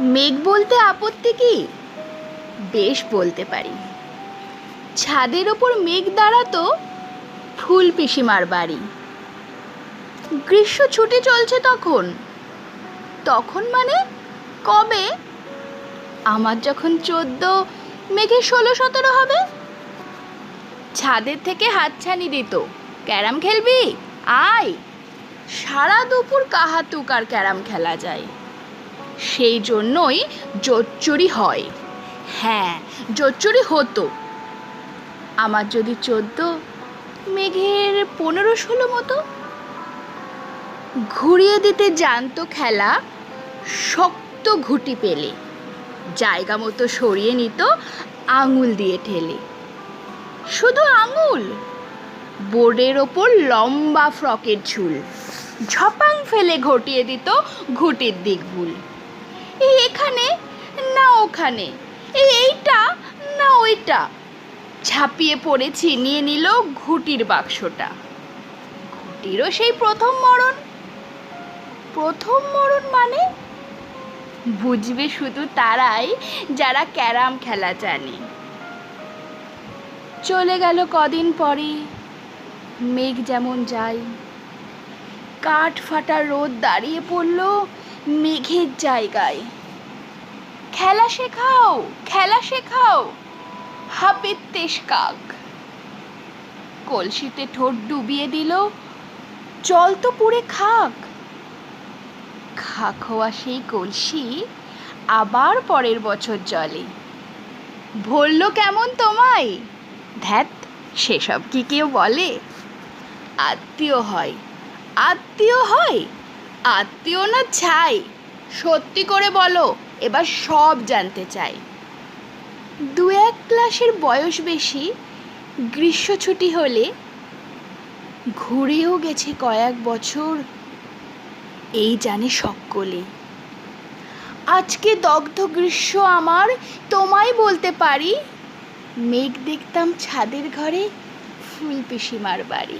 মেঘ বলতে আপত্তি কি? বেশ বলতে পারি। ছাদের ওপর মেঘ দাঁড়াতো ফুল পিসিমার বাড়ি। গ্রীষ্ম ছুটি চলছে তখন। তখন মানে কবে? আমার যখন চোদ্দ মেঘে ষোলো, সতেরো হবে। ছাদের থেকে হাতছানি দিত। ক্যারাম খেলবি? আয়! সারা দুপুর কাহাতুক আর ক্যারাম খেলা যায়। সেই জন্যই জোচ্চুরি হয়। হ্যাঁ জোচ্চুরি হতো। আমার যদি চোদ্দ, মেঘের পনেরো, ষোলো মতো। ঘুরিয়ে দিতে জানতো খেলা, শক্ত ঘুটি পেলে। জায়গা মতো সরিয়ে নিত, আঙুল দিয়ে ঠেলে। শুধু আঙুল, বোর্ডের ওপর লম্বা ফ্রকের ঝুল। ঝপাং ফেলে ঘটিয়ে দিত ঘুটির দিক ভুল এখানে, না ওখানে। এই এইটা, না ওইটা। ঝাঁপিয়ে পড়েছি, নিয়ে নিল ঘুটির বাক্সটা। ঘুটিরও সেই প্রথম মরণ। প্রথম মরণ মানে? বুঝবে শুধু তারাই যারা ক্যারাম খেলা জানে। চলে গেল কদিন পরে, মেঘ যেমন যায়। কাঠ ফাটা রোদ দাঁড়িয়ে পড়ল মেঘের জায়গায়। খেলা শেখাও খেলা শেখাও হাপের তেস কাক। কলসিতে ঠোঁট ডুবিয়ে দিল, জল তো পুড়ে খাক। খাক হওয়া সেই কলসি আবার পরের বছর জলে। ভরল কেমন তোমায়? ধ্যাত, সেসব কি কেউ বলে? আত্মীয় হয় আত্মীয় হয়। আত্মীয় না ছাই? সত্যি করে বলো, এবার সব জানতে চাই। দু এক ক্লাসের বয়স বেশি, গ্রীষ্ম ছুটি হলে ঘুরেও গেছে কয়েক বছর। এই জানে সকলে। আজকে দগ্ধ গ্রীষ্ম আমার, তোমায় বলতে পারি? মেঘ দেখতাম ছাদের ঘরে ফুল পিসিমার বাড়ি।